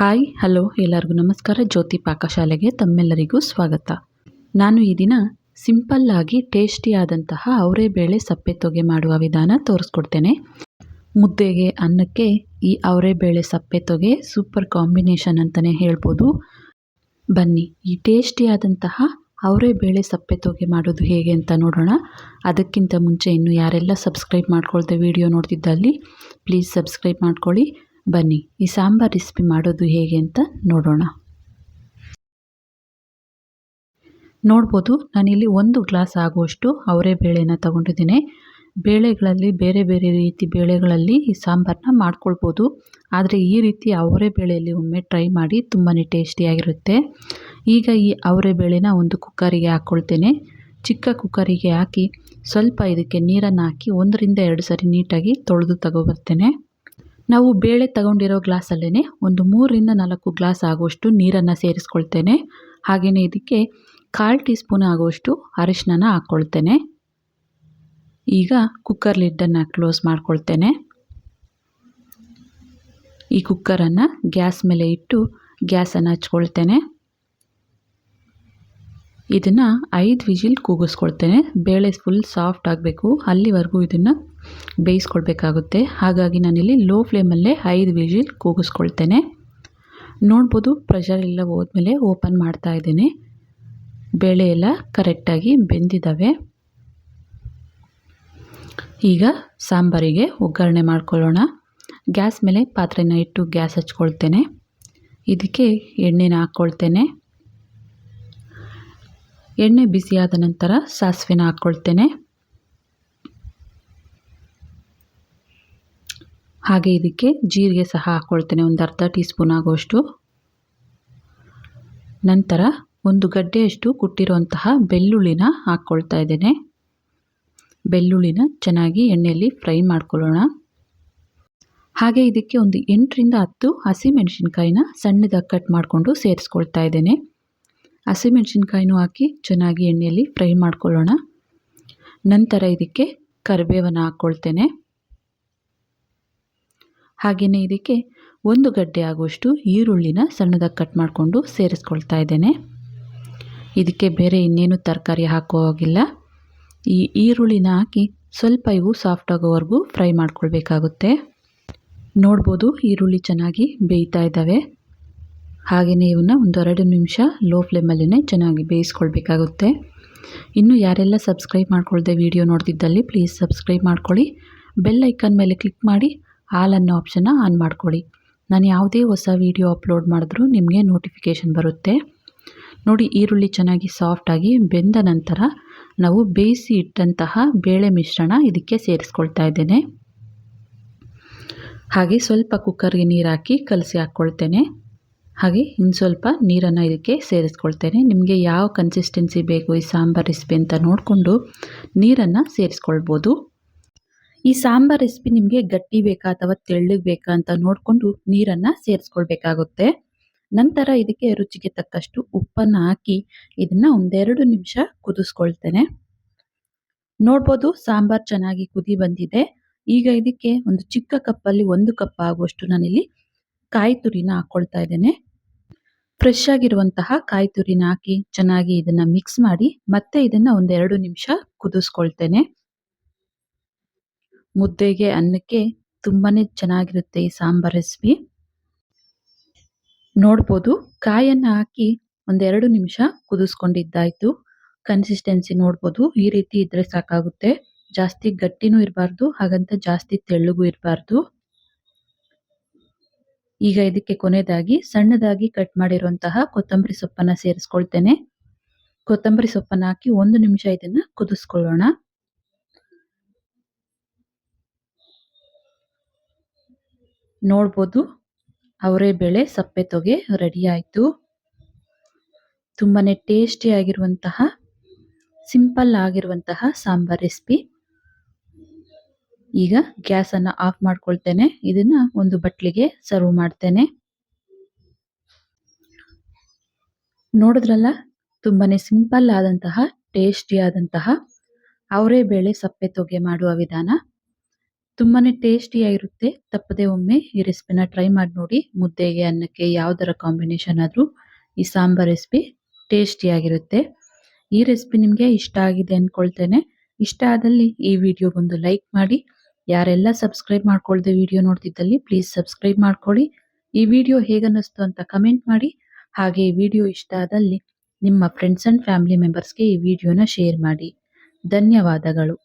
Hi, hello, ಎಲ್ಲರಿಗೂ ನಮಸ್ಕಾರ. ಜ್ಯೋತಿ ಪಾಕಶಾಲೆಗೆ ತಮ್ಮೆಲ್ಲರಿಗೂ ಸ್ವಾಗತ. ನಾನು ಈ ದಿನ ಸಿಂಪಲ್ಲಾಗಿ ಟೇಸ್ಟಿಯಾದಂತಹ ಅವರೆಬೇಳೆ ಸಪ್ಪೆ ತೊಗೆ ಮಾಡುವ ವಿಧಾನ ತೋರಿಸ್ಕೊಡ್ತೇನೆ. ಮುದ್ದೆಗೆ, ಅನ್ನಕ್ಕೆ ಈ ಅವರೆಬೇಳೆ ಸಪ್ಪೆ ತೊಗೆ ಸೂಪರ್ ಕಾಂಬಿನೇಷನ್ ಅಂತಲೇ ಹೇಳ್ಬೋದು. ಬನ್ನಿ, ಈ ಟೇಸ್ಟಿಯಾದಂತಹ ಅವರೆಬೇಳೆ ಸಪ್ಪೆ ತೊಗೆ ಮಾಡೋದು ಹೇಗೆ ಅಂತ ನೋಡೋಣ. ಅದಕ್ಕಿಂತ ಮುಂಚೆ ಇನ್ನು ಯಾರೆಲ್ಲ ಸಬ್ಸ್ಕ್ರೈಬ್ ಮಾಡ್ಕೊಳ್ದೆ ವಿಡಿಯೋ ನೋಡ್ತಿದ್ದಲ್ಲಿ, ಪ್ಲೀಸ್ ಸಬ್ಸ್ಕ್ರೈಬ್ ಮಾಡ್ಕೊಳ್ಳಿ. ಬನ್ನಿ, ಈ ಸಾಂಬಾರ್ ರೆಸಿಪಿ ಮಾಡೋದು ಹೇಗೆ ಅಂತ ನೋಡೋಣ. ನೋಡ್ಬೋದು, ನಾನಿಲ್ಲಿ ಒಂದು ಗ್ಲಾಸ್ ಆಗುವಷ್ಟು ಅವರೇ ಬೇಳೆನ ತಗೊಂಡಿದ್ದೀನಿ. ಬೇಳೆಗಳಲ್ಲಿ, ಬೇರೆ ಬೇರೆ ರೀತಿ ಬೇಳೆಗಳಲ್ಲಿ ಈ ಸಾಂಬಾರನ್ನ ಮಾಡ್ಕೊಳ್ಬೋದು. ಆದರೆ ಈ ರೀತಿ ಅವರೇ ಬೇಳೆಯಲ್ಲಿ ಒಮ್ಮೆ ಟ್ರೈ ಮಾಡಿ ತುಂಬಾ ಟೇಸ್ಟಿಯಾಗಿರುತ್ತೆ. ಈಗ ಈ ಅವರೇ ಬೇಳೆನ ಒಂದು ಕುಕ್ಕರಿಗೆ ಹಾಕ್ಕೊಳ್ತೇನೆ ಚಿಕ್ಕ ಕುಕ್ಕರಿಗೆ ಹಾಕಿ ಸ್ವಲ್ಪ ಇದಕ್ಕೆ ನೀರನ್ನು ಹಾಕಿ ಒಂದರಿಂದ ಎರಡು ಸರಿ ನೀಟಾಗಿ ತೊಳೆದು ತಗೊಬರ್ತೇನೆ. ನಾವು ಬೇಳೆ ತಗೊಂಡಿರೋ ಗ್ಲಾಸಲ್ಲೇ ಒಂದು ಮೂರರಿಂದ ನಾಲ್ಕು ಗ್ಲಾಸ್ ಆಗುವಷ್ಟು ನೀರನ್ನು ಸೇರಿಸ್ಕೊಳ್ತೇನೆ. ಹಾಗೆಯೇ ಇದಕ್ಕೆ ಕಾಲು ಟೀ ಸ್ಪೂನ್ ಆಗುವಷ್ಟು ಅರಿಶಿನ ಹಾಕ್ಕೊಳ್ತೇನೆ. ಈಗ ಕುಕ್ಕರ್ ಲಿಡ್ಡನ್ನು ಕ್ಲೋಸ್ ಮಾಡ್ಕೊಳ್ತೇನೆ. ಈ ಕುಕ್ಕರನ್ನು ಗ್ಯಾಸ್ ಮೇಲೆ ಇಟ್ಟು ಗ್ಯಾಸನ್ನು ಹಚ್ಕೊಳ್ತೇನೆ. ಇದನ್ನು ಐದು ವಿಜಿಲ್ ಕೂಗಿಸ್ಕೊಳ್ತೇನೆ. ಬೇಳೆ ಫುಲ್ ಸಾಫ್ಟ್ ಆಗಬೇಕು. ಅಲ್ಲಿವರೆಗೂ ಇದನ್ನು ಬೇಯಿಸ್ಕೊಳ್ಬೇಕಾಗುತ್ತೆ. ಹಾಗಾಗಿ ನಾನಿಲ್ಲಿ ಲೋ ಫ್ಲೇಮಲ್ಲೇ ಐದು ವಿಜಿಲ್ ಕೂಗಿಸ್ಕೊಳ್ತೇನೆ. ನೋಡ್ಬೋದು ಪ್ರೆಷರ್ ಎಲ್ಲ ಹೋದ್ಮೇಲೆ ಓಪನ್ ಮಾಡ್ತಾ ಇದ್ದೇನೆ. ಬೇಳೆ ಎಲ್ಲ ಕರೆಕ್ಟಾಗಿ ಬೆಂದಿದ್ದಾವೆ. ಈಗ ಸಾಂಬಾರಿಗೆ ಒಗ್ಗರಣೆ ಮಾಡ್ಕೊಳ್ಳೋಣ. ಗ್ಯಾಸ್ ಮೇಲೆ ಪಾತ್ರೆನ ಇಟ್ಟು ಗ್ಯಾಸ್ ಹಚ್ಕೊಳ್ತೇನೆ. ಇದಕ್ಕೆ ಎಣ್ಣೆನ ಹಾಕ್ಕೊಳ್ತೇನೆ. ಎಣ್ಣೆ ಬಿಸಿಯಾದ ನಂತರ ಸಾಸಿವೆನ ಹಾಕ್ಕೊಳ್ತೇನೆ. ಹಾಗೆ ಇದಕ್ಕೆ ಜೀರಿಗೆ ಸಹ ಹಾಕ್ಕೊಳ್ತೇನೆ, ಒಂದು ಅರ್ಧ ಟೀ ಸ್ಪೂನ್ ಆಗುವಷ್ಟು ನಂತರ ಒಂದು ಗಡ್ಡೆಯಷ್ಟು ಕುಟ್ಟಿರುವಂತಹ ಬೆಳ್ಳುಳ್ಳಿನ ಹಾಕ್ಕೊಳ್ತಾ ಇದ್ದೇನೆ. ಬೆಳ್ಳುಳ್ಳಿನ ಚೆನ್ನಾಗಿ ಎಣ್ಣೆಯಲ್ಲಿ ಫ್ರೈ ಮಾಡ್ಕೊಳ್ಳೋಣ. ಹಾಗೆ ಇದಕ್ಕೆ ಒಂದು ಎಂಟರಿಂದ ಹತ್ತು ಹಸಿಮೆಣಸಿನ್ಕಾಯಿನ ಸಣ್ಣದಾಗಿ ಕಟ್ ಮಾಡಿಕೊಂಡು ಸೇರಿಸ್ಕೊಳ್ತಾ ಇದ್ದೇನೆ. ಹಸಿಮೆಣಸಿನ್ಕಾಯಿನೂ ಹಾಕಿ ಚೆನ್ನಾಗಿ ಎಣ್ಣೆಯಲ್ಲಿ ಫ್ರೈ ಮಾಡ್ಕೊಳ್ಳೋಣ. ನಂತರ ಇದಕ್ಕೆ ಕರಿಬೇವನ್ನು ಹಾಕ್ಕೊಳ್ತೇನೆ. ಹಾಗೆಯೇ ಇದಕ್ಕೆ ಒಂದು ಗಡ್ಡೆ ಆಗುವಷ್ಟು ಈರುಳ್ಳಿನ ಸಣ್ಣದಾಗಿ ಕಟ್ ಮಾಡಿಕೊಂಡು ಸೇರಿಸ್ಕೊಳ್ತಾ ಇದ್ದೇನೆ. ಇದಕ್ಕೆ ಬೇರೆ ಇನ್ನೇನು ತರಕಾರಿ ಹಾಕೋ ಹೋಗಿಲ್ಲ. ಈ ಈರುಳ್ಳಿನ ಹಾಕಿ ಸ್ವಲ್ಪ ಇವು ಸಾಫ್ಟ್ ಆಗೋವರೆಗೂ ಫ್ರೈ ಮಾಡ್ಕೊಳ್ಬೇಕಾಗುತ್ತೆ. ನೋಡ್ಬೋದು ಈರುಳ್ಳಿ ಚೆನ್ನಾಗಿ ಬೇಯ್ತಾ ಇದ್ದಾವೆ. ಹಾಗೆಯೇ ಇವನ್ನ ಒಂದೆರಡು ನಿಮಿಷ ಲೋ ಫ್ಲೇಮಲ್ಲೇ ಚೆನ್ನಾಗಿ ಬೇಯಿಸ್ಕೊಳ್ಬೇಕಾಗುತ್ತೆ. ಇನ್ನು ಯಾರೆಲ್ಲ ಸಬ್ಸ್ಕ್ರೈಬ್ ಮಾಡ್ಕೊಳ್ದೆ ವಿಡಿಯೋ ನೋಡ್ತಿದ್ದಲ್ಲಿ ಪ್ಲೀಸ್ ಸಬ್ಸ್ಕ್ರೈಬ್ ಮಾಡ್ಕೊಳ್ಳಿ. ಬೆಲ್ ಐಕನ್ ಮೇಲೆ ಕ್ಲಿಕ್ ಮಾಡಿ. ಆಲ್ ಅನ್ನೋ ಆಪ್ಷನ್ನ ಆನ್ ಮಾಡ್ಕೊಳ್ಳಿ. ನಾನು ಯಾವುದೇ ಹೊಸ ವಿಡಿಯೋ ಅಪ್ಲೋಡ್ ಮಾಡಿದ್ರೂ ನಿಮಗೆ ನೋಟಿಫಿಕೇಷನ್ ಬರುತ್ತೆ. ನೋಡಿ, ಈರುಳ್ಳಿ ಚೆನ್ನಾಗಿ ಸಾಫ್ಟಾಗಿ ಬೆಂದ ನಂತರ ನಾವು ಬೇಯಿಸಿ ಇಟ್ಟಂತಹ ಬೇಳೆ ಮಿಶ್ರಣ ಇದಕ್ಕೆ ಸೇರಿಸ್ಕೊಳ್ತಾ ಇದ್ದೇನೆ. ಹಾಗೆ ಸ್ವಲ್ಪ ಕುಕ್ಕರ್ಗೆ ನೀರು ಹಾಕಿ ಕಲಸಿ ಹಾಕ್ಕೊಳ್ತೇನೆ. ಹಾಗೆ ಇನ್ನು ಸ್ವಲ್ಪ ನೀರನ್ನು ಇದಕ್ಕೆ ಸೇರಿಸ್ಕೊಳ್ತೇನೆ. ನಿಮಗೆ ಯಾವ ಕನ್ಸಿಸ್ಟೆನ್ಸಿ ಬೇಕು ಈ ಸಾಂಬಾರ್ ರೆಸಿಪಿ ಅಂತ ನೋಡಿಕೊಂಡು ನೀರನ್ನು ಸೇರಿಸ್ಕೊಳ್ಬೋದು. ಈ ಸಾಂಬಾರ್ ರೆಸಿಪಿ ನಿಮಗೆ ಗಟ್ಟಿ ಬೇಕಾ ಅಥವಾ ತೆಳ್ಳಗೆ ಬೇಕಾ ಅಂತ ನೋಡಿಕೊಂಡು ನೀರನ್ನು ಸೇರಿಸ್ಕೊಳ್ಬೇಕಾಗುತ್ತೆ. ನಂತರ ಇದಕ್ಕೆ ರುಚಿಗೆ ತಕ್ಕಷ್ಟು ಉಪ್ಪನ್ನು ಹಾಕಿ ಇದನ್ನು ಒಂದೆರಡು ನಿಮಿಷ ಕುದಿಸ್ಕೊಳ್ತೇನೆ. ನೋಡ್ಬೋದು ಸಾಂಬಾರ್ ಚೆನ್ನಾಗಿ ಕುದಿ ಬಂದಿದೆ. ಈಗ ಇದಕ್ಕೆ ಒಂದು ಚಿಕ್ಕ ಕಪ್ಪಲ್ಲಿ ಒಂದು ಕಪ್ ಆಗುವಷ್ಟು ನಾನಿಲ್ಲಿ ಕಾಯಿ ತುರಿನ ಹಾಕ್ಕೊಳ್ತಾ ಇದ್ದೇನೆ. ಫ್ರೆಶ್ ಆಗಿರುವಂತಹ ಕಾಯಿ ತುರಿನ ಹಾಕಿ ಚೆನ್ನಾಗಿ ಇದನ್ನ ಮಿಕ್ಸ್ ಮಾಡಿ ಮತ್ತೆ ಇದನ್ನ ಒಂದೆರಡು ನಿಮಿಷ ಕುದಿಸ್ಕೊಳ್ತೇನೆ. ಮುದ್ದೆಗೆ ಅನ್ನಕ್ಕೆ ತುಂಬಾನೇ ಚೆನ್ನಾಗಿರುತ್ತೆ ಈ ಸಾಂಬಾರ್ ರೆಸಿಪಿ ನೋಡ್ಬೋದು, ಕಾಯನ್ನ ಹಾಕಿ ಒಂದೆರಡು ನಿಮಿಷ ಕುದಿಸ್ಕೊಂಡಿದ್ದಾಯಿತು. ಕನ್ಸಿಸ್ಟೆನ್ಸಿ ನೋಡ್ಬೋದು, ಈ ರೀತಿ ಇದ್ರೆ ಸಾಕಾಗುತ್ತೆ. ಜಾಸ್ತಿ ಗಟ್ಟಿನೂ ಇರಬಾರ್ದು, ಹಾಗಂತ ಜಾಸ್ತಿ ತೆಳ್ಳಗೂ ಇರಬಾರ್ದು. ಈಗ ಇದಕ್ಕೆ ಕೊನೆಯದಾಗಿ ಸಣ್ಣದಾಗಿ ಕಟ್ ಮಾಡಿರುವಂತಹ ಕೊತ್ತಂಬರಿ ಸೊಪ್ಪನ್ನ ಸೇರಿಸ್ಕೊಳ್ತೇನೆ. ಕೊತ್ತಂಬರಿ ಸೊಪ್ಪನ್ನ ಹಾಕಿ ಒಂದು ನಿಮಿಷ ಇದನ್ನ ಕುದಿಸ್ಕೊಳ್ಳೋಣ. ನೋಡ್ಬೋದು. ಅವರೇ ಬೇಳೆ, ಸಪ್ಪೆ ತೊಗೆ ರೆಡಿ ಆಯಿತು. ತುಂಬಾನೇ ಟೇಸ್ಟಿ ಆಗಿರುವಂತಹ ಸಿಂಪಲ್ ಆಗಿರುವಂತಹ ಸಾಂಬಾರ್ ರೆಸಿಪಿ ಈಗ ಗ್ಯಾಸನ್ನು ಆಫ್ ಮಾಡ್ಕೊಳ್ತೇನೆ. ಇದನ್ನ ಒಂದು ಬಟ್ಲಿಗೆ ಸರ್ವ್ ಮಾಡ್ತೇನೆ. ನೋಡಿದ್ರಲ್ಲ, ತುಂಬಾನೇ ಸಿಂಪಲ್ ಆದಂತಹ ಟೇಸ್ಟಿ ಆದಂತಹ, ಅವರೇ ಬೇಳೆ, ಸಪ್ಪೆ, ತೊಗೆ ಮಾಡುವ ವಿಧಾನ. ತುಂಬಾ ಟೇಸ್ಟಿಯಾಗಿರುತ್ತೆ ತಪ್ಪದೆ ಒಮ್ಮೆ ಈ ರೆಸಿಪಿನ ಟ್ರೈ ಮಾಡಿ ನೋಡಿ. ಮುದ್ದೆಗೆ, ಅನ್ನಕ್ಕೆ ಯಾವುದರ ಕಾಂಬಿನೇಷನ್ ಆದರೂ ಈ ಸಾಂಬಾರ್ ರೆಸಿಪಿ ಟೇಸ್ಟಿಯಾಗಿರುತ್ತೆ ಈ ರೆಸಿಪಿ ನಿಮಗೆ ಇಷ್ಟ ಆಗಿದೆ ಅಂದ್ಕೊಳ್ತೇನೆ ಇಷ್ಟ ಆದಲ್ಲಿ ಈ ವಿಡಿಯೋಗೊಂದು ಲೈಕ್ ಮಾಡಿ. ಯಾರೆಲ್ಲ ಸಬ್ಸ್ಕ್ರೈಬ್ ಮಾಡ್ಕೊಳ್ದೆ ವಿಡಿಯೋ ನೋಡ್ತಿದ್ದಲ್ಲಿ ಪ್ಲೀಸ್ ಸಬ್ಸ್ಕ್ರೈಬ್ ಮಾಡ್ಕೊಳ್ಳಿ. ಈ ವಿಡಿಯೋ ಹೇಗನ್ನಿಸ್ತು ಅಂತ ಕಮೆಂಟ್ ಮಾಡಿ. ಹಾಗೆ ಈ ವಿಡಿಯೋ ಇಷ್ಟ ಆದಲ್ಲಿ ನಿಮ್ಮ ಫ್ರೆಂಡ್ಸ್ ಅಂಡ್ ಫ್ಯಾಮಿಲಿ ಮೆಂಬರ್ಸ್ಗೆ ಈ ವಿಡಿಯೋನ ಶೇರ್ ಮಾಡಿ. ಧನ್ಯವಾದಗಳು.